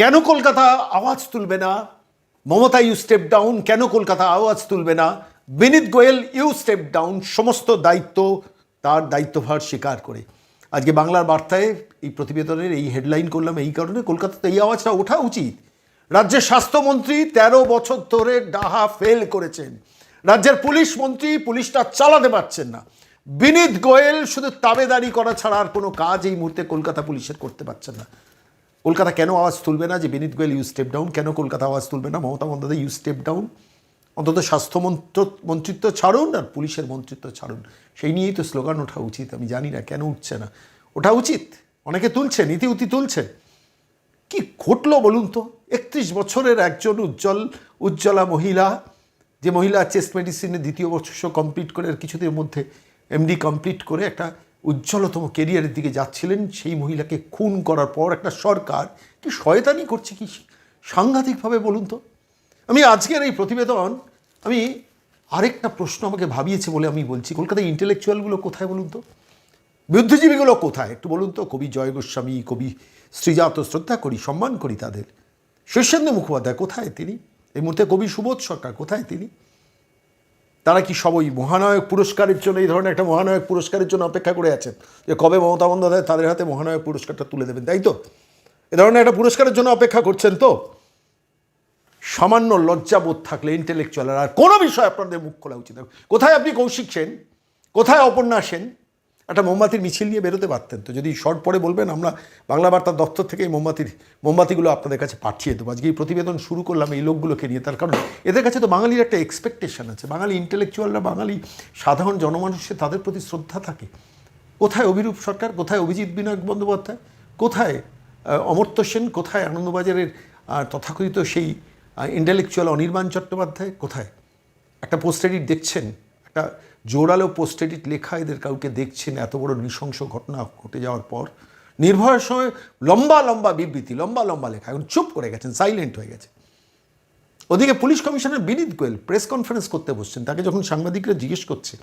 কেন কলকাতা আওয়াজ তুলবে না? মমতা ইউ স্টেপ ডাউন কেন কলকাতা আওয়াজ তুলবে না? Vineet Goyal you step down সমস্ত দায়িত্ব, তার দায়িত্বভার স্বীকার করে। আজকে বাংলার বার্তায় এই প্রতিবেদনের এই হেডলাইন করলাম এই কারণে কলকাতাতে এই আওয়াজটা ওঠা উচিত। রাজ্যের স্বাস্থ্যমন্ত্রী তেরো বছর ধরে ডাহা ফেল করেছেন। রাজ্যের পুলিশ মন্ত্রী পুলিশটা চালাতে পারছেন না। বিনীত গোয়েল শুধু তাবেদারি করা ছাড়া আর কোনো কাজ এই মুহূর্তে কলকাতা পুলিশের করতে পারছেন না। কলকাতা কেন আওয়াজ তুলবে না যে Vineet Goyal you step down কেন কলকাতা আওয়াজ তুলবে না? Mamata Bandyopadhyay you step down অন্তত স্বাস্থ্যমন্ত্র মন্ত্রিত্ব ছাড়ুন আর পুলিশের মন্ত্রিত্ব ছাড়ুন। সেই নিয়েই তো স্লোগান ওঠা উচিত। আমি জানি না কেন উঠছে না। ওঠা উচিত। অনেকে তুলছেন, ইতিউতি তুলছে কি ঘটলো বলুন তো? একত্রিশ বছরের একজন উজ্জ্বল, উজ্জ্বলা মহিলা, যে মহিলা চেস্ট মেডিসিনে দ্বিতীয় বর্ষ কমপ্লিট করে আর কিছুদিনের মধ্যে এমডি কমপ্লিট করে একটা উজ্জ্বলতম কেরিয়ারের দিকে যাচ্ছিলেন, সেই মহিলাকে খুন করার পর একটা সরকার কি শয়তানি করছে কি সাংঘাতিকভাবে বলুন তো। আমি আজকের এই প্রতিবেদন, আমি আরেকটা প্রশ্ন আমাকে ভাবিয়েছে বলে আমি বলছি। কলকাতায় ইন্টেলেকচুয়ালগুলো কোথায় বলুন তো? বুদ্ধিজীবীগুলো কোথায়? একটু বলুন তো, কবি জয় গোস্বামী, কবি শ্রীজাত শ্রদ্ধা করি, সম্মান করি তাদের। শীর্ষেন্দু মুখোপাধ্যায় কোথায় তিনি? এই মুহূর্তে কবি সুবোধ সরকার কোথায় তিনি? তারা কি সবই মহানায়ক পুরস্কারের জন্য, এই ধরনের একটা মহানায়ক পুরস্কারের জন্য অপেক্ষা করে আছেন যে কবে মমতা বন্দ্যোপাধ্যায় তাদের হাতে মহানায়ক পুরস্কারটা তুলে দেবেন, তাই তো? এ ধরনের একটা পুরস্কারের জন্য অপেক্ষা করছেন তো? সামান্য লজ্জাবোধ থাকলে ইন্টেলেকচুয়াল আর কোনো বিষয় আপনাদের মুখ খোলা উচিত কোথায় আপনি কৌশিক সেন? কোথায় অপর্ণা সেন? একটা মোমবাতির মিছিল নিয়ে বেরোতে পারতেন তো। যদি শর্ট পরে বলবেন, আমরা বাংলা বার্তার দপ্তর থেকে এই মোমবাতির, মোমবাতিগুলো আপনাদের কাছে পাঠিয়ে দেবো। আজকে এই প্রতিবেদন শুরু করলাম এই লোকগুলোকে নিয়ে। তার কারণ এদের কাছে তো বাঙালির একটা এক্সপেকটেশন আছে। বাঙালি ইন্টেলেকচুয়ালরা বাঙালি সাধারণ জনমানুষের তাদের প্রতি শ্রদ্ধা থাকে। কোথায় অভিরূপ সরকার? কোথায় অভিজিৎ বিনায়ক বন্দ্যোপাধ্যায়? কোথায় অমর্ত্য সেন? কোথায় আনন্দবাজারের তথাকথিত সেই ইন্টেলেকচুয়াল অনির্বাণ চট্টোপাধ্যায়? কোথায়? একটা পোস্ট দেখছেন, একটা জোরালো পোস্ট এডিট লেখা এদের কাউকে দেখছেন, এত বড় নৃশংস ঘটনা ঘটে যাওয়ার পর নির্ভয়ের সময় লম্বা লম্বা বিবৃতি, লম্বা লম্বা লেখা, এখন চুপ করে গেছেন সাইলেন্ট হয়ে গেছে। ওদিকে police commissioner Vineet Goyal press conference করতে বসছেন, তাকে যখন সাংবাদিকরা জিজ্ঞেস করছে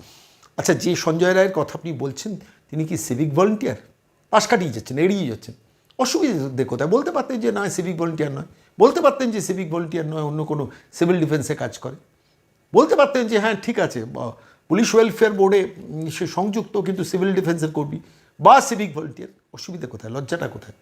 আচ্ছা যে সঞ্জয় রায়ের কথা আপনি বলছেন, তিনি কি সিভিক ভলেন্টিয়ার পাশ কাটিয়ে যাচ্ছেন, এড়িয়ে যাচ্ছেন। অসুবিধে কোথায়? বলতে পারতেন যে, না সিভিক ভলেন্টিয়ার নয়। বলতে পারতেন যে সিভিক ভলেন্টিয়ার নয়, অন্য কোনো সিভিল ডিফেন্সে কাজ করে। বলতে পারতেন যে হ্যাঁ ঠিক আছে পুলিশ ওয়েলফেয়ার বোর্ডে সে সংযুক্ত কিন্তু সিভিল ডিফেন্সের কর্মী বা সিভিক ভলেন্টিয়ার অসুবিধা কোথায়? লজ্জাটা কোথায়?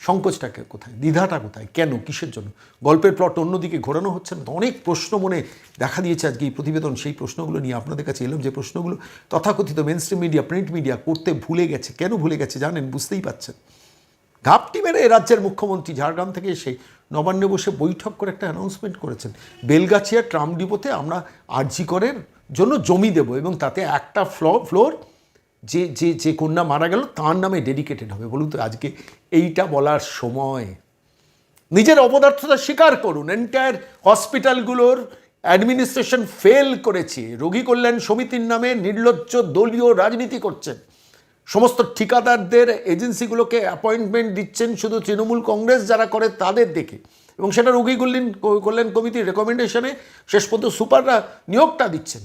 সংকোচটাকে কোথায়? দ্বিধাটা কোথায়? কেন? কিসের জন্য? গল্পের প্লট অন্যদিকে ঘোরানো হচ্ছে না। অনেক প্রশ্ন মনে দেখা দিয়েছে আজকে এই প্রতিবেদন। সেই প্রশ্নগুলো নিয়ে আপনাদের কাছে এলাম যে প্রশ্নগুলো তথাকথিত mainstream media print media করতে ভুলে গেছে। কেন ভুলে গেছে জানেন? বুঝতেই পাচ্ছেন। ঘাপটি মেরে রাজ্যের মুখ্যমন্ত্রী ঝাড়গ্রাম থেকে এসে নবান্নে বসে বৈঠক করে একটা অ্যানাউন্সমেন্ট করেছেন। বেলগাছিয়া ট্রাম ডিপোতে আমরা আরজি করের জন্য জমি দেব এবং তাতে একটা ফ্লো ফ্লোর যে যে যে কন্যা মারা গেল তার নামে ডেডিকেটেড হবে। বলুন তো আজকে এইটা বলার সময়। নিজের অপদার্থতা স্বীকার করুন। এন্টায়ার হসপিটালগুলোর অ্যাডমিনিস্ট্রেশন ফেল করেছে। রোগী কল্যাণ সমিতির নামে নির্লজ্জ দলীয় রাজনীতি করছেন। সমস্ত ঠিকাদারদের এজেন্সিগুলোকে অ্যাপয়েন্টমেন্ট দিচ্ছেন শুধু তৃণমূল কংগ্রেস যারা করে তাদের দেখে। এবং সেটা রোগী কল্যাণ কল্যাণ কমিটির রেকমেন্ডেশনে শেষ পর্যন্ত সুপাররা নিয়োগটা দিচ্ছেন।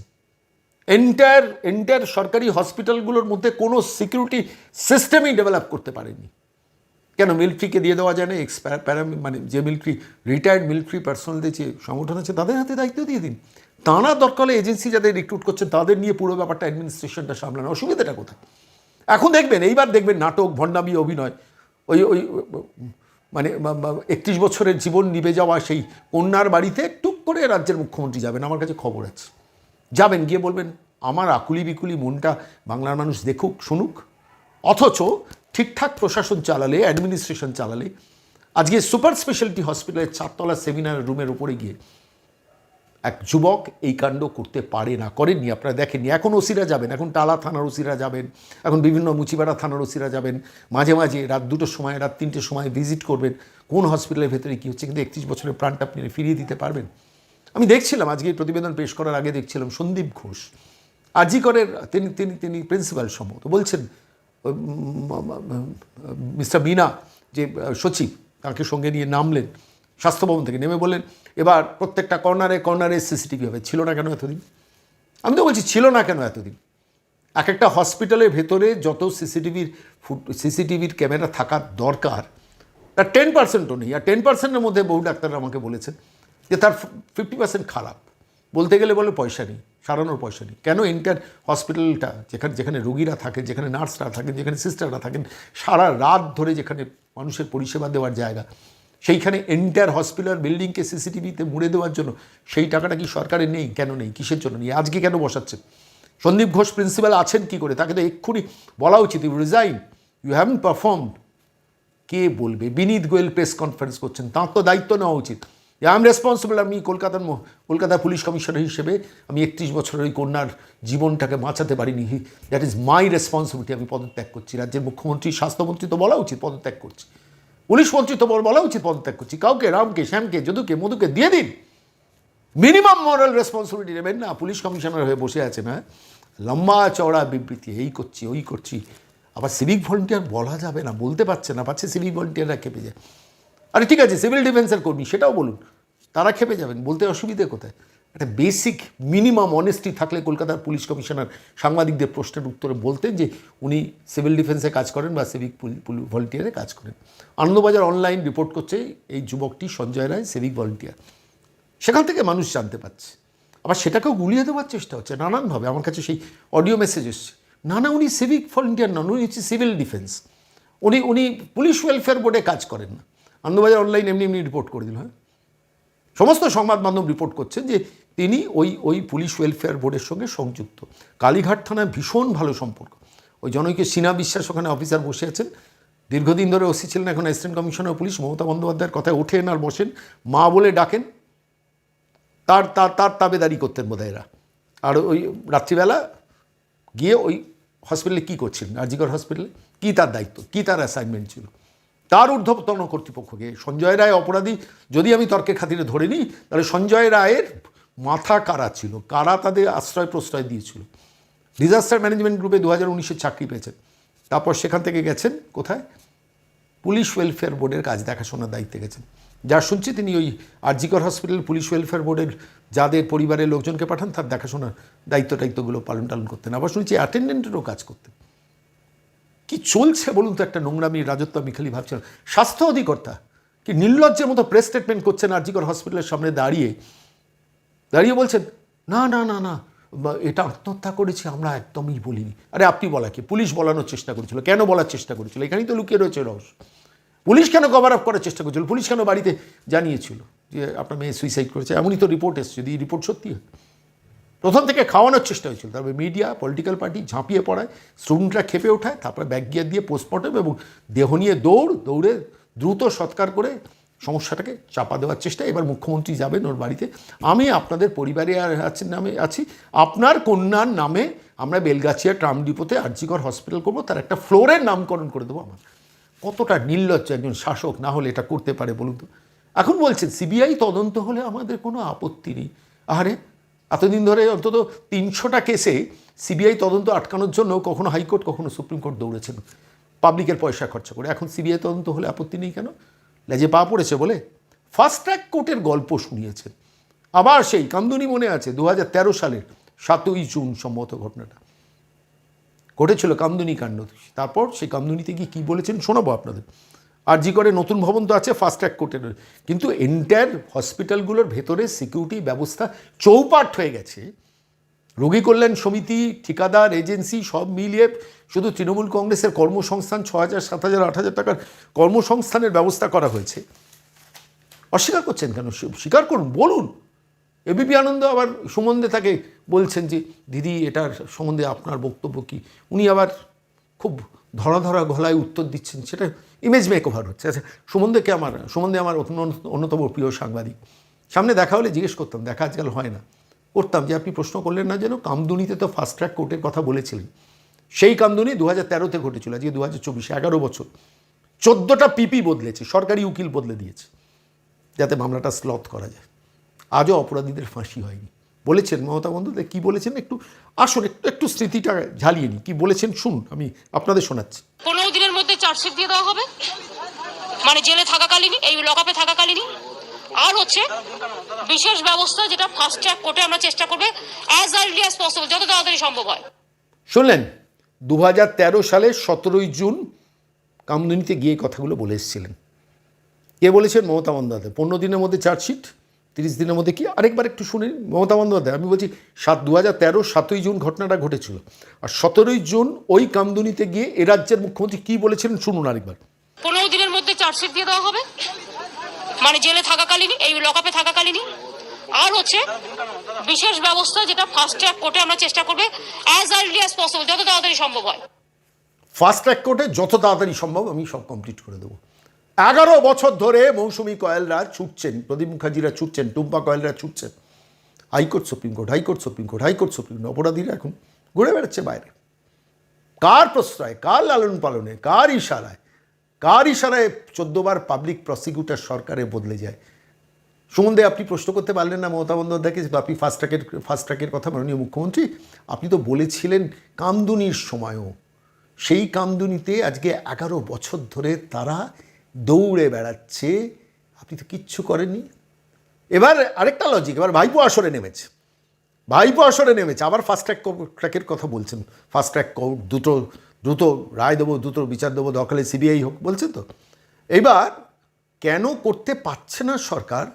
এন্টায়ার এন্টায়ার সরকারি হসপিটালগুলোর মধ্যে কোনো সিকিউরিটি সিস্টেমই ডেভেলপ করতে পারেনি। কেন? মিলিটারিকে দিয়ে দেওয়া যায় না এক্স প্যারা মানে যে মিলিটারি রিটায়ার্ড মিলিটারি পার্সোনালদের যে সংগঠন আছে, তাদের হাতে দায়িত্ব দিয়ে দিন। তাঁরা দরকার এজেন্সি যাদের রিক্রুট করছে তাদের নিয়ে পুরো ব্যাপারটা অ্যাডমিনিস্ট্রেশনটা সামলানো অসুবিধাটা কোথায়? এখন দেখবেন, এইবার দেখবেন নাটক, ভণ্ডামি, অভিনয়, ওই ওই মানে একত্রিশ বছরের জীবন নিভে যাওয়া সেই কন্যার বাড়িতে টুক করে রাজ্যের মুখ্যমন্ত্রী যাবেন। আমার কাছে খবর আছে। যাবেন, গিয়ে বলবেন, আমার আকুলি বিকুলি মনটা বাংলার মানুষ দেখুক, শুনুক। অথচ ঠিকঠাক প্রশাসন চালালে অ্যাডমিনিস্ট্রেশন চালালে, আজকে সুপার স্পেশালিটি হসপিটালের চারতলা সেমিনার রুমের উপরে গিয়ে এক যুবক এই কাণ্ড করতে পারে না, করেননি। আপনারা দেখেননি, এখন ওসিরা যাবেন, এখন টালা থানার ওসিরা যাবেন, এখন বিভিন্ন মুচিপাড়া থানার ওসিরা যাবেন, মাঝে মাঝে রাত দুটোর সময়, রাত তিনটের সময় ভিজিট করবেন, কোন হসপিটালের ভেতরে কী হচ্ছে, কিন্তু একত্রিশ বছরের প্রাণটা আপনি ফিরিয়ে দিতে পারবেন? আমি দেখছিলাম, আজকে প্রতিবেদন পেশ করার আগে দেখছিলাম সন্দীপ ঘোষ। আজিকরের তিনি তিনি তিনি প্রিন্সিপাল সম্ভবত। বলছেন মিস্টার মিনা যে সচিব, তাকে সঙ্গে নিয়ে নামলেন, স্বাস্থ্যভবন থেকে নেমে বললেন, এবার প্রত্যেকটা কর্নারে কর্নারে সিসিটিভি হবে। ছিল না কেন এতদিন? আমি তো বলছি, ছিল না কেন এতদিন? এক একটা হসপিটালের ভেতরে যত সিসিটিভির ফুট, সিসিটিভির ক্যামেরা থাকার দরকার, তার টেন পার্সেন্টও নেই। আর টেন পার্সেন্টের মধ্যে বহু ডাক্তাররা আমাকে বলেছেন যে তার ফিফটি পার্সেন্ট খারাপ। বলতে গেলে বলে পয়সা নেই, সারানোর পয়সা নেই। কেন এন্টার হসপিটালটা যেখানে যেখানে রোগীরা থাকেন, যেখানে নার্সরা থাকেন, যেখানে সিস্টাররা থাকেন, সারা রাত ধরে যেখানে মানুষের পরিষেবা দেওয়ার জায়গা, সেইখানে এন্টার হসপিটাল বিল্ডিংকে সিসিটিভিতে মুড়ে দেওয়ার জন্য সেই টাকাটা কি সরকারের নেই? কেন নেই? কিসের জন্য নেই? আজকে কেন বসাচ্ছেন? সন্দীপ ঘোষ প্রিন্সিপাল আছেন কি করে? তাকে তো এক্ষুনি বলা উচিত you resign you haven't performed কে বলবে? বিনীত গোয়েল প্রেস কনফারেন্স করছেন, তাঁর তো দায়িত্ব নেওয়া উচিত। আই এম রেসপন্সিবল আমি কলকাতার কলকাতা পুলিশ কমিশনার হিসেবে আমি একত্রিশ বছরের ওই কন্যার জীবনটাকে বাঁচাতে পারিনি। দ্যাট ইজ মাই রেসপন্সিবিলিটি আমি পদত্যাগ করছি। রাজ্যের মুখ্যমন্ত্রী, স্বাস্থ্যমন্ত্রী তো বলা উচিত পদত্যাগ করছি। পুলিশ মন্ত্রী তো বলা উচিত পদত্যাগ করছি। কাউকে, রামকে, শ্যামকে, যদুকে, মধুকে দিয়ে দিন। মিনিমাম মরাল রেসপন্সিবিলিটি নেবেন না। পুলিশ কমিশনার হয়ে বসে আছেন হ্যাঁ? লম্বা চওড়া বিবৃতি, এই করছি, ওই করছি। আবার সিভিক ভলেন্টিয়ার বলা যাবে না, বলতে পারছে না। পাচ্ছে সিভিক ভলেন্টিয়াররা খেপে যায়। আরে ঠিক আছে সিভিল ডিফেন্সের কর্মী, সেটাও বলুন। তারা খেপে যাবেন, বলতে অসুবিধে কোথায়? একটা বেসিক মিনিমাম অনেস্টি থাকলে কলকাতার পুলিশ কমিশনার সাংবাদিকদের প্রশ্নের উত্তরে বলতেন যে, উনি সিভিল ডিফেন্সে কাজ করেন বা সিভিক ভলেন্টিয়ারে কাজ করেন। আনন্দবাজার অনলাইন রিপোর্ট করছে, এই যুবকটি সঞ্জয় রায় সিভিক ভলেন্টিয়ার সেখান থেকে মানুষ জানতে পারছে। আবার সেটাকেও গুলিয়ে দেওয়ার চেষ্টা হচ্ছে, নানানভাবে। আমার কাছে সেই অডিও মেসেজ এসছে। না না, উনি সিভিক ভলেন্টিয়ার নন, উনি হচ্ছে সিভিল ডিফেন্স উনি উনি পুলিশ ওয়েলফেয়ার বোর্ডে কাজ করেন না। আনন্দবাজার অনলাইন এমনি এমনি রিপোর্ট করে দিল হ্যাঁ। সমস্ত সংবাদ মাধ্যম রিপোর্ট করছেন যে তিনি ওই ওই পুলিশ ওয়েলফেয়ার বোর্ডের সঙ্গে সংযুক্ত। কালীঘাট থানায় ভীষণ ভালো সম্পর্ক। ওই জনৈক সিনা বিশ্বাস ওখানে অফিসার বসে আছেন। দীর্ঘদিন ধরে ওসি ছিলেন এখন অ্যাসিস্ট্যান্ট কমিশনার পুলিশ মমতা বন্দ্যোপাধ্যায়ের কথায় ওঠেন আর বসেন। মা বলে ডাকেন। তার তার তার তাবেদারি করতেন বোধহয় এরা। আর ওই রাত্রিবেলা গিয়ে ওই হসপিটালে কী করছিলেন? আরজিকর হসপিটালে কী তার দায়িত্ব? কী তার অ্যাসাইনমেন্ট ছিল? তার ঊর্ধ্বতন কর্তৃপক্ষকে। সঞ্জয় রায় অপরাধী, যদি আমি তর্কের খাতিরে ধরে নিই, তাহলে সঞ্জয় রায়ের মাথা কারা ছিল? কারা তাদের আশ্রয় প্রশ্রয় দিয়েছিল? ডিজাস্টার ম্যানেজমেন্ট গ্রুপে দু হাজার উনিশে চাকরি পেয়েছেন। তারপর সেখান থেকে গেছেন কোথায়? পুলিশ ওয়েলফেয়ার বোর্ডের কাজ দেখাশোনার দায়িত্বে গেছেন। যা শুনছি, তিনি ওই আরজিকর হসপিটাল পুলিশ ওয়েলফেয়ার বোর্ডের যাদের পরিবারের লোকজনকে পাঠান, তার দেখাশোনার দায়িত্ব টাইত্বগুলো পালন টালন করতেন। আবার শুনছি অ্যাটেন্ডেন্টেরও কাজ করতেন। কি চলছে বলুন তো একটা নোংরামি, রাজত্ব আমি খালি ভাবছিলাম। স্বাস্থ্য অধিকর্তা, কি নির্লজ্জের মতো প্রেস স্টেটমেন্ট করছেন আরজিকর হসপিটালের সামনে দাঁড়িয়ে। দাঁড়িয়ে বলছেন, না না না না এটা আত্মহত্যা করেছি, আমরা একদমই বলিনি। আরে আপনি বলা কি? পুলিশ বলানোর চেষ্টা করেছিল। কেন বলার চেষ্টা করেছিল? এখানেই তো লুকিয়ে রয়েছে রহস্য। পুলিশ কেন কভার আপ করার চেষ্টা করেছিল? পুলিশ কেন বাড়িতে জানিয়েছিল যে আপনার মেয়ে সুইসাইড করেছে? এমনই তো রিপোর্ট এসছে, যদি রিপোর্ট সত্যি হয়। প্রথম থেকে খাওয়ানোর চেষ্টা হয়েছিল। তারপরে মিডিয়া পলিটিক্যাল পার্টি ঝাঁপিয়ে পড়ায় স্টুডেন্টরা খেপে ওঠায়, তারপরে ব্যাগ গিয়ার দিয়ে পোস্টমর্টম এবং দেহ নিয়ে দৌড়, দৌড়ে দ্রুত সৎকার করে সমস্যাটাকে চাপা দেওয়ার চেষ্টা। এবার মুখ্যমন্ত্রী যাবেন ওর বাড়িতে। আমি আপনাদের পরিবারে আর আছি নামে আছি। আপনার কন্যার নামে আমরা বেলগাছিয়া ট্রাম ডিপোতে আর্জিকর হসপিটাল করব। তার একটা ফ্লোরের নামকরণ করে দেবো আমার। কতটা নির্লজ্জ একজন শাসক না হলে এটা করতে পারে বলুন তো? এখন বলছেন সিবিআই তদন্ত হলে আমাদের কোনো আপত্তি নেই। আরে এতদিন ধরে অন্তত তিনশোটা কেসে সিবিআই তদন্ত আটকানোর জন্য কখনো হাইকোর্ট, কখনো সুপ্রিম কোর্ট দৌড়েছেন। পাবলিকের পয়সা খরচা করে। এখন সিবিআই তদন্ত হলে আপত্তি নেই কেন? লেজে পা পড়েছে বলে? ফার্স্ট ট্র্যাক কোর্টের গল্প শুনিয়েছেন। আবার সেই কান্দুনি মনে আছে দু হাজার তেরো সালের সাতই জুন সম্ভবত ঘটনাটা। ঘটেছিল কামদুনি কাণ্ড তারপর সেই কামদুনিতে গিয়ে কী বলেছেন শোনাবো আপনাদের। আর জি করে নতুন ভবন তো আছে ফাস্ট ট্র্যাক কোর্টের কিন্তু এন্টায়ার হসপিটালগুলোর ভেতরে সিকিউরিটি ব্যবস্থা চৌপাট হয়ে গেছে। রোগী কল্যাণ সমিতি, ঠিকাদার এজেন্সি সব মিলিয়ে শুধু তৃণমূল কংগ্রেসের কর্মসংস্থান ছ হাজার, সাত হাজার, আট হাজার টাকার কর্মসংস্থানের ব্যবস্থা করা হয়েছে। অস্বীকার করছেন কেন? স্বীকার করুন, বলুন। এবিপি আনন্দ আবার সম্বন্ধে তাকে বলছেন যে, দিদি, এটার সম্বন্ধে আপনার বক্তব্য কী? উনি আবার খুব ধরা ধরা গলায় উত্তর দিচ্ছেন। সেটা ইমেজ মেক ওভার হচ্ছে। আচ্ছা সুমন্দকে আমার, সুমন্দে আমার অন্য- অন্যতম প্রিয় সাংবাদিক। সামনে দেখা হলে জিজ্ঞেস করতাম, দেখা আজকাল হয় না। করতাম যে, আপনি প্রশ্ন করলেন না যেন? কামদুনিতে তো ফাস্ট ট্র্যাক কোর্টের কথা বলেছিলেন। সেই কামদুনি দু হাজার তেরোতে ঘটেছিল, আজকে দু হাজার চব্বিশে, এগারো বছর। চোদ্দোটা পিপি বদলেছে, সরকারি উকিল বদলে দিয়েছে, যাতে মামলাটা স্লথ করা যায়। আজও অপরাধীদের ফাঁসি হয়নি। বলেছেন মমতা বন্দ্যোপাধ্যায় কী বলেছেন একটু আসুন একটু একটু স্মৃতিটা ঝালিয়ে নিই। কী বলেছেন? শুনুন আমি আপনাদের শোনাচ্ছি। পনেরো দিনের মধ্যে চার্জশিট দিয়ে দেওয়া হবে। মানে জেলে থাকাকালীনই এই লকআপে থাকাকালীনই। আর হচ্ছে বিশেষ ব্যবস্থা যেটা ফাস্ট ট্র্যাক কোর্টে আমরা চেষ্টা করবে অ্যাজ আর্লি অ্যাজ পসিবল যত তাড়াতাড়ি সম্ভব হয়। শুনলেন দু হাজার তেরো সালের সতেরোই জুন কামদুনিতে গিয়ে কথাগুলো বলে এসেছিলেন। কে বলেছেন? মমতা বন্দ্যোপাধ্যায়। পনেরো দিনের মধ্যে চার্জশিট তিরিশ দিনের মধ্যে কি আরেকবার একটু শুনি। মমতা বন্দ্যোপাধ্যায় আমি বলছি সাত দু হাজার তেরো সাতই জুন ঘটনাটা ঘটেছিল। আর সতেরোই জুন ওই কামদুনিতে গিয়ে এ রাজ্যের মুখ্যমন্ত্রী কী বলেছিলেন শুনুন আরেকবার। পনেরো দিনের মধ্যে চার্জশিট দিয়ে দেওয়া হবে। মানে জেলে থাকাকালীনই এই লকআপে থাকাকালীনই। আর হচ্ছে বিশেষ ব্যবস্থা যেটা ফাস্ট ট্র্যাক কোর্টে আমরা চেষ্টা করবে অ্যাজ আর্লি অ্যাজ পসিবল যত তাড়াতাড়ি সম্ভব হয়। ফাস্ট ট্র্যাক কোর্টে যত তাড়াতাড়ি সম্ভব আমি সব কমপ্লিট করে দেবো। এগারো বছর ধরে মৌসুমি কয়েলরা ছুটছেন, প্রদীপ মুখার্জিরা ছুটছেন, টুম্পা কয়েলরা ছুটছেন। High court, supreme court, high court, supreme court, high court, supreme court, অপরাধীরা এখন ঘুরে বেড়াচ্ছে বাইরে। কার প্রশ্রয়, কার লালন পালনে, কার ইশারায় কার ইশারায় চোদ্দবার পাবলিক প্রসিকিউটর সরকারে বদলে যায়? সুমন্দে, আপনি প্রশ্ন করতে পারলেন না মমতা বন্দ্যোপাধ্যায়কে আপনি ফাস্ট ট্র্যাকের ফাস্ট ট্র্যাকের কথা মাননীয় মুখ্যমন্ত্রী, আপনি তো বলেছিলেন কামদুনির সময়ও। সেই কামদুনিতে আজকে এগারো বছর ধরে তারা দৌড়ে বেড়াচ্ছে। আপনি তো কিচ্ছু করেননি। এবার আরেকটা লজিক এবার ভাইপো আসরে নেমেছে। ভাইপো আসরে নেমেছে। আবার ফাস্ট ট্র্যাক ট্র্যাকের কথা বলছেন। ফাস্ট ট্র্যাক কোর্ট দ্রুত দ্রুত রায় দেবো দ্রুত বিচার দেবো, দখলে সিবিআই হোক, বলছেন তো? এইবার কেন করতে পারছে না সরকার?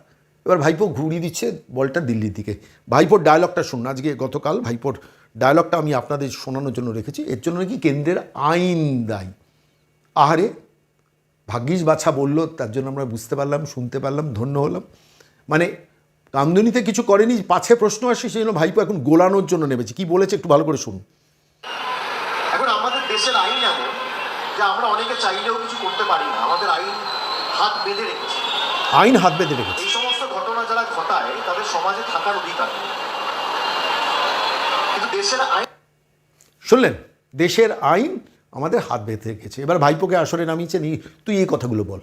এবার ভাইপো ঘুরিয়ে দিচ্ছে বলটা দিল্লির দিকে। ভাইপোর ডায়লগটা শুনুন। আজকে গতকাল ভাইপোর ডায়লগটা আমি আপনাদের শোনানোর জন্য রেখেছি। এর জন্য নাকি কেন্দ্রের আইন দায়ী। আহারে ভাগ্যিস বাছা বলল তার জন্য আমরা বুঝতে পারলাম শুনতে পারলাম ধন্য হলাম। মানে কামদুনিতে কিছু করেনি পাছে প্রশ্ন আসে সেই জন্য ভাইপো এখন গোলানোর জন্য নেমেছে। কি বলেছে একটু ভালো করে শুনুন। এখন আমাদের দেশের আইন এমন যে আমরা অনেকে চাইলেও কিছু করতে পারি না। আমাদের আইন হাত বেঁধে রেখেছে। আইন হাত বেঁধে রেখেছে। এই সমস্ত ঘটনা যারা ঘটায় তাদের সমাজে থাকার অধিকার। কিন্তু দেশের আইন শুনলেন? দেশের আইন আমাদের হাত বেঁধে গেছে এবার ভাইপোকে আসরে নামিয়েছে নি তুই এই কথাগুলো বল।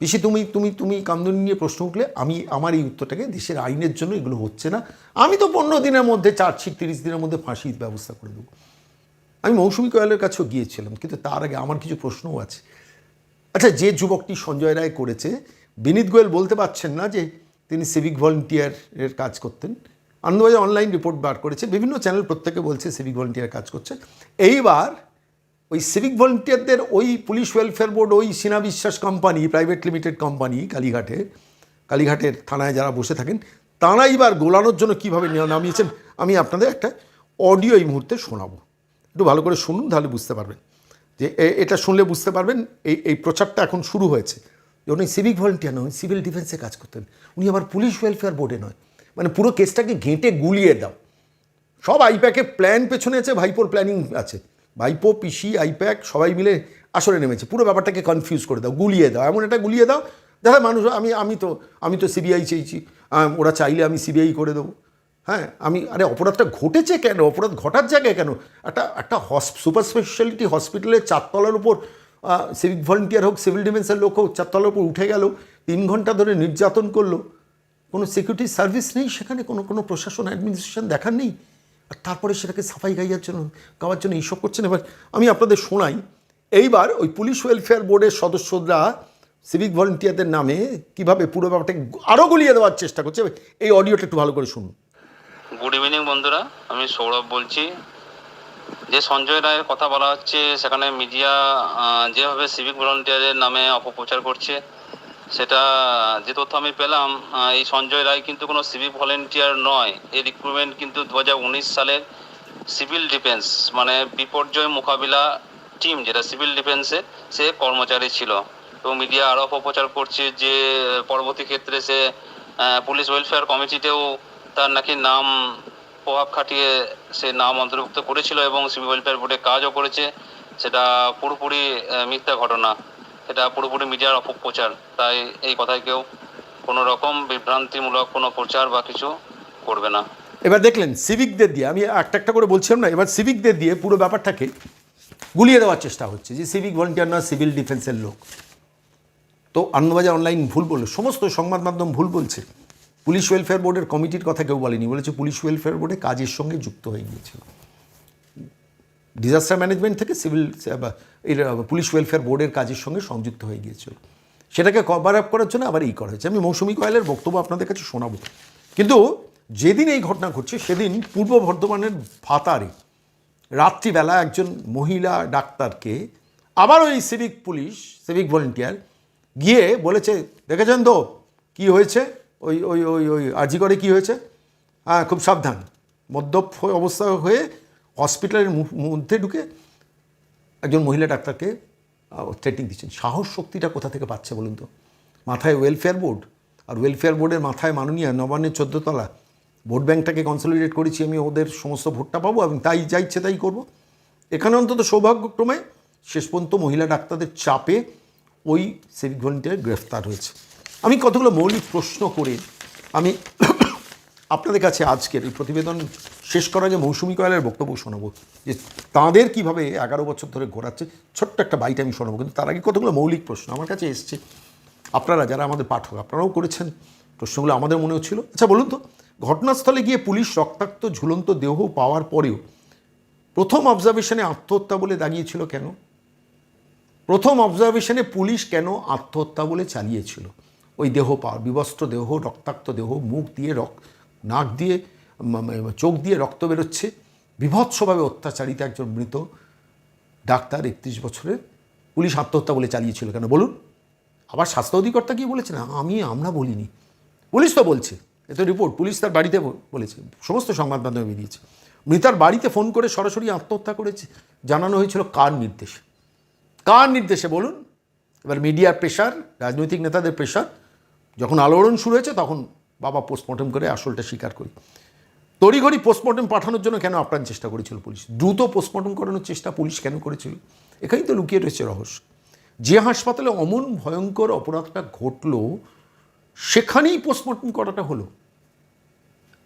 পিসি, তুমি তুমি তুমি কামদুনি নিয়ে প্রশ্ন উঠলে, আমি আমার এই উত্তরটাকে দেশের আইনের জন্য এগুলো হচ্ছে না। আমি তো পনেরো দিনের মধ্যে চার্জশিট, তিরিশ দিনের মধ্যে ফাঁসির ব্যবস্থা করে দেবো। আমি মৌসুমী কয়ালের কাছেও গিয়েছিলাম, কিন্তু তার আগে আমার কিছু প্রশ্নও আছে। আচ্ছা যে যুবকটি সঞ্জয় রায় করেছে, বিনীত গোয়েল বলতে পারছেন না যে তিনি সিভিক ভলেন্টিয়ারের কাজ করতেন। আনন্দবাজার অনলাইন রিপোর্ট বার করেছে, বিভিন্ন চ্যানেল প্রত্যেকে বলছে সিভিক ভলেন্টিয়ার কাজ করছে। এইবার ওই সিভিক ভলেন্টিয়ারদের ওই পুলিশ ওয়েলফেয়ার বোর্ড ওই সিনা বিশ্বাস কোম্পানি প্রাইভেট লিমিটেড কোম্পানি কালীঘাটে, কালীঘাটের থানায় যারা বসে থাকেন, তারা এবার গোলানোর জন্য কীভাবে নামিয়েছেন, আমি আপনাদের একটা অডিও এই মুহূর্তে শোনাবো। একটু ভালো করে শুনুন, তাহলে বুঝতে পারবেন। যে এটা শুনলে বুঝতে পারবেন, এই এই প্রচারটা এখন শুরু হয়েছে। উনি সিভিক ভলেন্টিয়ার নয় সিভিল ডিফেন্সে কাজ করতেন, উনি আবার পুলিশ ওয়েলফেয়ার বোর্ডে নয়। মানে পুরো কেসটাকে ঘেঁটে গুলিয়ে দাও। সব আইপ্যাকে প্ল্যান পেছনে আছে, ভাইপোর প্ল্যানিং আছে। ভাইপো, পিসি, আইপ্যাক, সবাই মিলে আসরে নেমেছে। পুরো ব্যাপারটাকে কনফিউজ করে দাও, গুলিয়ে দাও। এমন একটা গুলিয়ে দাও, দেখা মানুষ, আমি আমি তো আমি তো সিবিআই চেয়েছি। ওরা চাইলে আমি সিবিআই করে দেবো। হ্যাঁ আমি, আরে অপরাধটা ঘটেছে কেন? অপরাধ ঘটার জায়গায় কেন? একটা একটা হস সুপার স্পেশালিটি হসপিটালের চারতলার উপর সিভিক ভলেন্টিয়ার হোক সিভিল ডিফেন্সের লোক হোক, চারতলার উপর উঠে গেল, তিন ঘণ্টা ধরে নির্যাতন করল। কোনো সিকিউরিটি সার্ভিস নেই সেখানে? কোনো কোনো প্রশাসন অ্যাডমিনিস্ট্রেশন দেখার নেই? আর তারপরে সেটাকে সাফাই গাইয়ার জন্য, গাওয়ার জন্য এইসব করছেন। এবার আমি আপনাদের শোনাই, এইবার ওই পুলিশ ওয়েলফেয়ার বোর্ডের সদস্যরা সিভিক ভলেন্টিয়ারদের নামে কীভাবে পুরো ব্যাপারটাকে আরও গুলিয়ে দেওয়ার চেষ্টা করছে। এই অডিওটা একটু ভালো করে শুনুন। গুড ইভিনিং বন্ধুরা। আমি সৌরভ বলছি। যে সঞ্জয় রায়ের কথা বলা হচ্ছে, সেখানে মিডিয়া যেভাবে সিভিক ভলান্টিয়ারের নামে অপপ্রচার করছে সেটা, যে তথ্য আমি পেলাম এই সঞ্জয় রায় কিন্তু কোনো সিভিক ভলেন্টিয়ার নয়। এই রিক্রুটমেন্ট কিন্তু দু হাজার উনিশ সালের সিভিল ডিফেন্স মানে বিপর্যয় মোকাবিলা টিম যেটা সিভিল ডিফেন্সে সে কর্মচারী ছিল। এবং মিডিয়া আরও অপপ্রচার করছে যে, পরবর্তী ক্ষেত্রে সে পুলিশ ওয়েলফেয়ার কমিটিতেও তার নাকি নাম প্রভাব খাটিয়ে সে নাম অন্তর্ভুক্ত করেছিল এবং সিভিল ওয়েলফেয়ার বোর্ডে কাজও করেছে। সেটা পুরোপুরি মিথ্যা ঘটনা। এটা পুরোপুরি মিডিয়ার অপপ্রচার। তাই এই কথায় কেউ কোনো রকম বিভ্রান্তিমূলক কোনো প্রচার বা কিছু করবে না। এবার দেখলেন সিভিকদের দিয়ে, আমি একটা একটা করে বলছিলাম না, এবার সিভিকদের দিয়ে পুরো ব্যাপারটাকে গুলিয়ে দেওয়ার চেষ্টা হচ্ছে যে সিভিক ভলেন্টিয়ার না সিভিল ডিফেন্সের লোক। তো আনন্দবাজার অনলাইন ভুল বলল, সমস্ত সংবাদ মাধ্যম ভুল বলছে। পুলিশ ওয়েলফেয়ার বোর্ডের কমিটির কথা কেউ বলেনি, বলেছে পুলিশ ওয়েলফেয়ার বোর্ডে কাজের সঙ্গে যুক্ত হয়ে গিয়েছিল। ডিজাস্টার ম্যানেজমেন্ট থেকে সিভিল পুলিশ ওয়েলফেয়ার বোর্ডের কাজের সঙ্গে সংযুক্ত হয়ে গিয়েছিল। সেটাকে কভার আপ করার জন্য আবার এই করা হয়েছে। আমি মৌসুমী কয়েলের বক্তব্য আপনাদের কাছে শোনাবো। কিন্তু যেদিন এই ঘটনা ঘটছে, সেদিন পূর্ব বর্ধমানের ভাতারে রাত্রিবেলা একজন মহিলা ডাক্তারকে আবার ওই সিভিক পুলিশ সিভিক ভলেন্টিয়ার গিয়ে বলেছে, দেখেছেন তো কী হয়েছে? ওই ওই ওই ওই, আর্জি করে কি হয়েছে? হ্যাঁ খুব সাবধান। মদ্যপ অবস্থা হয়ে হসপিটালের মধ্যে ঢুকে একজন মহিলা ডাক্তারকে থ্রেটিং দিচ্ছেন। সাহস শক্তিটা কোথা থেকে পাচ্ছে বলুন তো? মাথায় ওয়েলফেয়ার বোর্ড আর ওয়েলফেয়ার বোর্ডের মাথায় মাননীয় নবান্নের চোদ্দতলা ভোট ব্যাংকটাকে কনসলিডেট করেছি আমি, ওদের সমস্ত ভোটটা পাবো, এবং তাই যা ইচ্ছে তাই করব। এখানে অন্তত সৌভাগ্যক্রমে শেষ পর্যন্ত মহিলা ডাক্তারদের চাপে ওই সিভিক ভলেন্টিয়ার গ্রেফতার হয়েছে। আমি কতগুলো মৌলিক প্রশ্ন করে আমি আপনাদের কাছে আজকের এই প্রতিবেদন শেষ করার যে মৌসুমী কয়ালের বক্তব্য শোনাবো। যে তাদের কীভাবে এগারো বছর ধরে ঘোরাচ্ছে, ছোট্ট একটা বাইট আমি শোনাবো, কিন্তু তার আগে কতগুলো মৌলিক প্রশ্ন আমার কাছে এসছে। আপনারা যারা আমাদের পাঠক, আপনারাও করেছেন। প্রশ্নগুলো আমাদের মনেও ছিল। আচ্ছা বলুন তো, ঘটনাস্থলে গিয়ে পুলিশ রক্তাক্ত, ঝুলন্ত দেহ পাওয়ার পরেও প্রথম অবজারভেশনে আত্মহত্যা বলে দাঁড়িয়েছিল কেন? প্রথম অবজারভেশনে পুলিশ কেন আত্মহত্যা বলে চালিয়েছিল? ওই দেহ পাওয়ার বিবস্ত্র দেহ, রক্তাক্ত দেহ, মুখ দিয়ে রক নাক দিয়ে চোখ দিয়ে রক্ত বেরোচ্ছে। বিভৎসভাবে অত্যাচারিত একজন মৃত ডাক্তার একত্রিশ বছরের। পুলিশ আত্মহত্যা বলে চালিয়েছিল কেন? বলুন। আবার স্বাস্থ্য অধিকর্তা কি বলেছে? না, আমি, আমরা বলিনি। পুলিশ তো বলছে। এ তো রিপোর্ট। পুলিশ তার বাড়িতে বলেছে। সমস্ত সংবাদ মাধ্যমে বেরিয়েছে। মৃতার বাড়িতে ফোন করে সরাসরি আত্মহত্যা করেছে। জানানো হয়েছিল কার নির্দেশে। কার নির্দেশে? বলুন। এবার মিডিয়ার প্রেশার, রাজনৈতিক নেতাদের প্রেশার, যখন আলোড়ন শুরু হয়েছে, তখন বাবা পোস্টমর্টম করে আসলটা স্বীকার করি। তড়িঘড়ি পোস্টমর্টম পাঠানোর জন্য কেন আপ্রাণ চেষ্টা করেছিল পুলিশ? দ্রুত পোস্টমর্টম করানোর চেষ্টা পুলিশ কেন করেছিল? এখানেই তো লুকিয়ে রয়েছে রহস্য। যে হাসপাতালে অমন ভয়ঙ্কর অপরাধটা ঘটলো, সেখানেই পোস্টমর্টম করাটা হলো।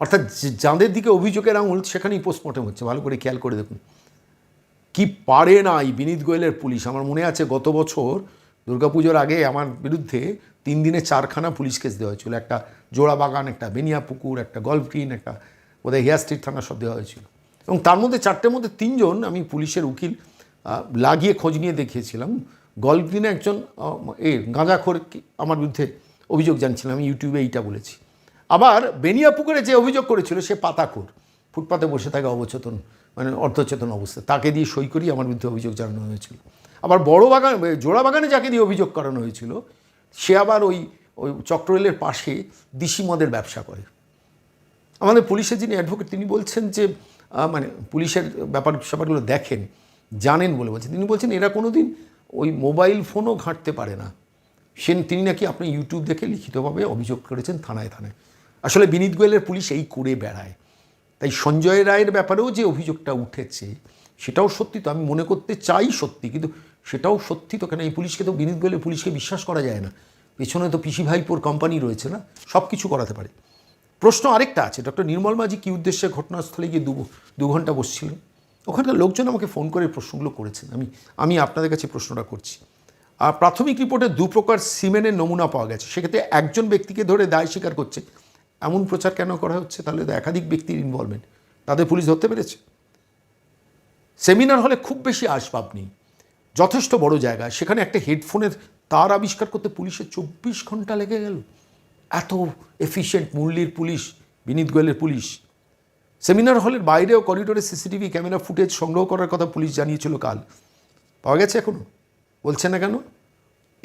অর্থাৎ যাদের দিকে অভিযোগের আঙুল, সেখানেই পোস্টমর্টম হচ্ছে। ভালো করে খেয়াল করে দেখুন। কি পারে না এই বিনীত গোয়েলের পুলিশ? আমার মনে আছে গত বছর দুর্গাপুজোর আগে আমার বিরুদ্ধে তিন দিনে চারখানা পুলিশ কেস দেওয়া হয়েছিল। একটা জোড়া বাগান, একটা বেনিয়া পুকুর, একটা গল্ফ গ্রিন একটা বোধহয় হেয়ার স্ট্রিট থানা সব দেওয়া হয়েছিল। এবং তার মধ্যে চারটের মধ্যে তিনজন আমি পুলিশের উকিল লাগিয়ে খোঁজ নিয়ে দেখিয়েছিলাম। গল্ফ গ্রিনে একজন এ, গাঁজাখোর আমার বিরুদ্ধে অভিযোগ জানছিলাম আমি ইউটিউবে এইটা বলেছি। আবার বেনিয়া পুকুরে যে অভিযোগ করেছিল, সে পাতাখোর, ফুটপাতে বসে থাকে অবচেতন মানে অর্ধচেতন অবস্থা। তাকে দিয়ে সই করিয়ে আমার বিরুদ্ধে অভিযোগ জানানো হয়েছিল। আবার বড় বাগান জোড়া বাগানে যাকে দিয়ে অভিযোগ করানো হয়েছিল সে আবার ওই ওই চক্ররেলের পাশে দিশি মদের ব্যবসা করে। আমাদের পুলিশের যিনি অ্যাডভোকেট তিনি বলছেন যে মানে পুলিশের ব্যাপার স্যাপারগুলো দেখেন, জানেন বলে বলছেন। তিনি বলছেন, এরা কোনো দিন ওই মোবাইল ফোনও ঘাঁটতে পারে না। সে, তিনি নাকি আপনি ইউটিউব দেখে লিখিতভাবে অভিযোগ করেছেন থানায় থানায়। আসলে বিনীত গোয়েলের পুলিশ এই করে বেড়ায়। তাই সঞ্জয় রায়ের ব্যাপারেও যে অভিযোগটা উঠেছে, সেটাও সত্যি তো আমি মনে করতে চাই সত্যি। কিন্তু সেটাও সত্যি তো, কেন এই পুলিশকে তো বিনীত গোয়েলের পুলিশকে বিশ্বাস করা যায় না। পেছনে তো পিসি ভাইপোর কোম্পানি রয়েছে না, সব কিছু করাতে পারে। প্রশ্ন আরেকটা আছে, ডক্টর নির্মল মাঝি কী উদ্দেশ্যে ঘটনাস্থলে গিয়ে দু দু ঘণ্টা বসছিলেন? ওখানকার লোকজন আমাকে ফোন করে প্রশ্নগুলো করেছেন। আমি আমি আপনাদের কাছে প্রশ্নটা করছি। আর প্রাথমিক রিপোর্টে দু প্রকার সিমেনের নমুনা পাওয়া গেছে। সেক্ষেত্রে একজন ব্যক্তিকে ধরে দায় স্বীকার করছে। এমন প্রচার কেন করা হচ্ছে? তাহলে তো একাধিক ব্যক্তির ইনভলভমেন্ট তাদের পুলিশ ধরতে পেরেছে? সেমিনার হলে খুব বেশি আসবাব নেই। যথেষ্ট বড় জায়গা। সেখানে একটা হেডফোনের তার আবিষ্কার করতে পুলিশের চব্বিশ ঘণ্টা লেগে গেল। এত এফিসিয়েন্ট মুরলির পুলিশ, বিনীত গোয়েলের পুলিশ। সেমিনার হলের বাইরেও করিডোরে সিসিটিভি ক্যামেরা ফুটেজ সংগ্রহ করার কথা পুলিশ জানিয়েছিল কাল। পাওয়া গেছে এখনও বলছে না কেন?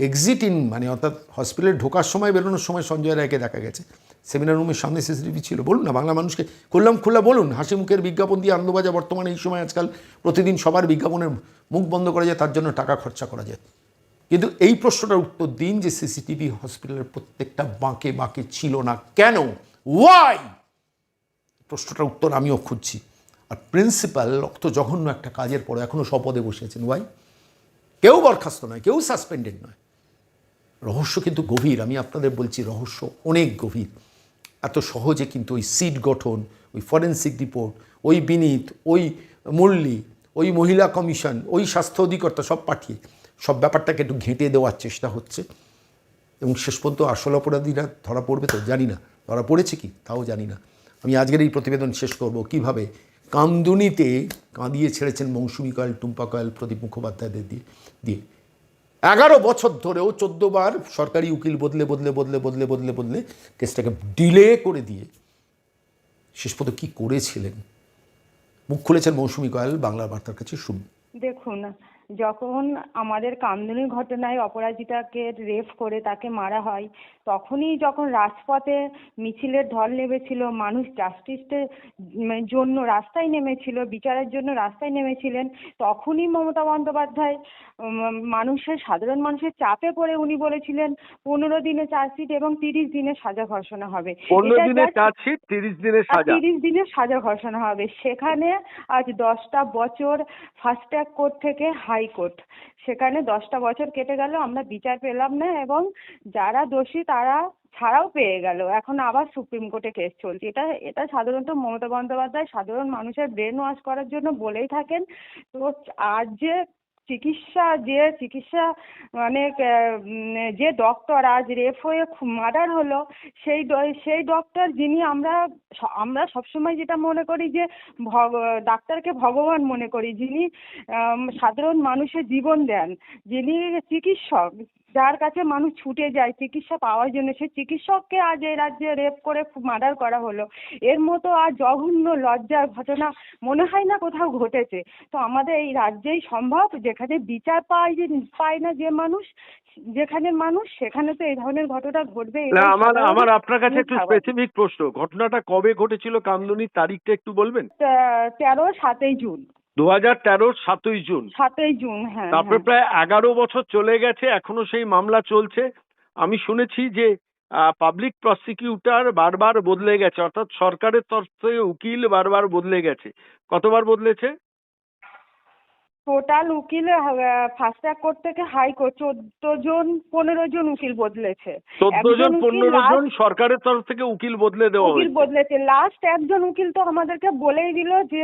এক্সিট ইন মানে অর্থাৎ হসপিটালে ঢোকার সময়, বেরোনোর সময় সঞ্জয় রায়কে দেখা গেছে। সেমিনার রুমের সামনে সিসিটিভি ছিল। বলুন না, বাংলা মানুষকে, খুললাম খুল্লা বলুন, হাসি মুখের বিজ্ঞাপন দিয়ে আনন্দবাজার বর্তমানে এই সময় আজকাল প্রতিদিন সবার বিজ্ঞাপনের মুখ বন্ধ করা যায়, তার জন্য টাকা খরচা করা যায়। কিন্তু এই প্রশ্নটার উত্তর দিন যে সিসিটিভি হসপিটালের প্রত্যেকটা বাঁকে বাঁকে ছিল না কেন? ওয়াই প্রশ্নটার উত্তর আমিও খুঁজছি। আর প্রিন্সিপাল রক্ত জঘন্য একটা কাজের পরে এখনও স্বপদে বসে আছেন। ওয়াই কেউ বরখাস্ত নয়, কেউ সাসপেন্ডেড নয়। রহস্য কিন্তু গভীর, আমি আপনাদের বলছি রহস্য অনেক গভীর। এত সহজে কিন্তু ওই সিট গঠন, ওই ফরেন্সিক রিপোর্ট, ওই বিনীত, ওই মুরলি, ওই মহিলা কমিশন, ওই স্বাস্থ্য অধিকর্তা সব পাঠিয়ে সব ব্যাপারটাকে একটু ঘেঁটে দেওয়ার চেষ্টা হচ্ছে। এবং শেষ পর্যন্ত আসল অপরাধীরা ধরা পড়বে তো? জানি না। ধরা পড়েছে কি? তাও জানি না। আমি আজকের এই প্রতিবেদন শেষ করব কীভাবে কামদুনিতে কাঁদিয়ে ছেড়েছেন মৌসুমী কয়েল, টুম্পা কয়েল, প্রদীপ মুখোপাধ্যায়দের দিয়ে। দিয়ে এগারো বছর ধরেও চোদ্দবার সরকারি উকিল বদলে বদলে বদলে বদলে বদলে বদলে কেসটাকে ডিলে করে দিয়ে শেষ পর্যন্ত কী করেছিলেন? মুখ খুলেছেন মৌসুমি কয়াল বাংলার বার্তার কাছে শুনুন। দেখুন, যখন আমাদের কামদুনি ঘটনায় অপরাজিতাকে রেপ করে তাকে মারা হয় তখনই যখন রাজপথে মিছিলের ঢল নেমেছিল মানুষ জাস্টিসের জন্য রাস্তায় নেমেছিল বিচারের জন্য রাস্তায় নেমেছিলেন তখনই মমতা বন্দ্যোপাধ্যায় মানুষের সাধারণ মানুষের চাপে পড়ে উনি বলেছিলেন পনেরো দিনে চার্জশিট এবং তিরিশ দিনে সাজা ঘোষণা হবে। পনেরো দিনের চার্জশিট তিরিশ দিনের আর সাজা। তিরিশ দিনের সাজা ঘোষণা হবে। সেখানে আজ দশটা বছর ট্র্যাক কোর্ট থেকে হাইকোর্ট সেখানে দশটা বছর কেটে গেল আমরা বিচার পেলাম না এবং যারা দোষী তারা ছাড়াও পেয়ে গেল। এখন আবার সুপ্রিম কোর্টে কেস চলছে। এটা এটা সাধারণত মমতা বন্দ্যোপাধ্যায় সাধারণ মানুষের ব্রেন ওয়াশ করার জন্য বলেই থাকেন। তো আজ যে চিকিৎসা যে চিকিৎসা মানে যে ডক্টর আজ রেপ হয়ে মার্ডার হলো, সেই সেই ডক্টর যিনি আমরা আমরা সবসময় যেটা মনে করি যে ভগ- ডাক্তারকে ভগবান মনে করি, যিনি সাধারণ মানুষের জীবন দেন, যিনি চিকিৎসক যার কাছে মানুষ ছুটে যায় চিকিৎসা পাওয়ার জন্য সেই চিকিৎসককে আজ এই রাজ্যে রেপ করে মার্ডার করা হলো। এর মতো আর জঘন্য লজ্জার ঘটনা মনে হয় না কোথাও ঘটেছে। তো আমাদের এই রাজ্যেই সম্ভব যেখানে বিচার পায় যে পায় না যে মানুষ যেখানে মানুষ সেখানে তো এই ধরনের ঘটনা ঘটবে আমার আমার আপনার কাছে একটু স্পেসিফিক প্রশ্ন ঘটনাটা কবে ঘটেছিল কামদুনির তারিখটা একটু বলবেন? তেরো সাতই জুন। দু হাজার তেরোর সাতই জুন। সাতই জুন হ্যাঁ তারপরে হ্যাঁ। প্রায় এগারো বছর চলে গেছে এখনও সেই মামলা চলছে। আমি শুনেছি যে পাবলিক প্রসিকিউটর বারবার বদলে গেছে অর্থাৎ সরকারের তরফ থেকে উকিল বারবার বদলে গেছে। কতবার বদলেছে? টোটাল উকিল ফার্স্ট ট্র্যাক কোর্ট থেকে হাইকোর্ট চোদ্দ জন পনেরো জন উকিল বদলেছে। চোদ্দ জন পনেরো জন সরকারের তরফ থেকে উকিল বদলে দেওয়া উকিল বদলেছে। লাস্ট একজন উকিল তো আমাদেরকে বলেই দিল যে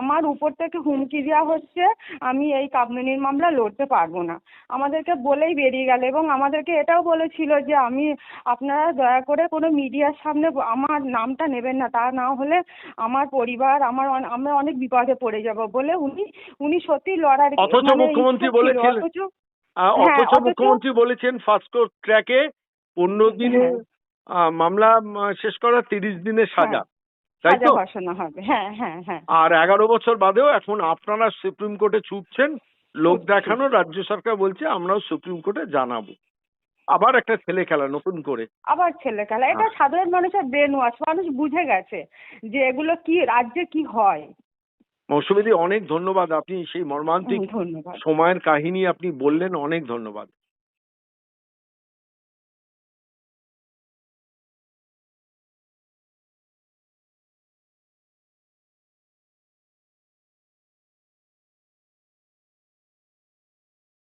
আমার উপর থেকে হুমকি দেওয়া হচ্ছে আমি এই কাবনুনির মামলা লড়তে পারব না। আমাদেরকে বলেই বেরিয়ে গেল এবং আমাদেরকে এটাও বলেছিল যে আমি আপনারা দয়া করে কোনো মিডিয়ার সামনে আমার নামটা নেবেন না। তা না হলে আমার পরিবার আমার আমরা অনেক বিপদে পড়ে যাব। বলে উনি উনি সত্যি লড়ার অথচ মানে মুখ্যমন্ত্রী বলেছিলেন- অথচ হ্যাঁ, অথচ মুখ্যমন্ত্রী বলেছেন ট্র্যাকে পনেরো দিনে হ্যাঁ। মামলা শেষ করা তিরিশ দিনের সাজা। তাই তো? হ্যাঁ হ্যাঁ হ্যাঁ। আর এগারো বছর বাদেও এখন আপনারা সুপ্রিম কোর্টে ছুটছেন লোক দেখানো রাজ্য সরকার বলছে আমরাও সুপ্রিম কোর্টে জানাব। আবার একটা ছেলে খেলা নতুন করে। আবার ছেলে খেলা। এটা হ্যাঁ। সাধারণ মানুষের ব্রেন ওয়াশ মানুষ বুঝে গেছে যে এগুলো কি রাজ্যে কি হয়। মৌসুমীদি অনেক ধন্যবাদ। আপনি সেই মর্মান্তিক সময়ের কাহিনী আপনি বললেন অনেক ধন্যবাদ।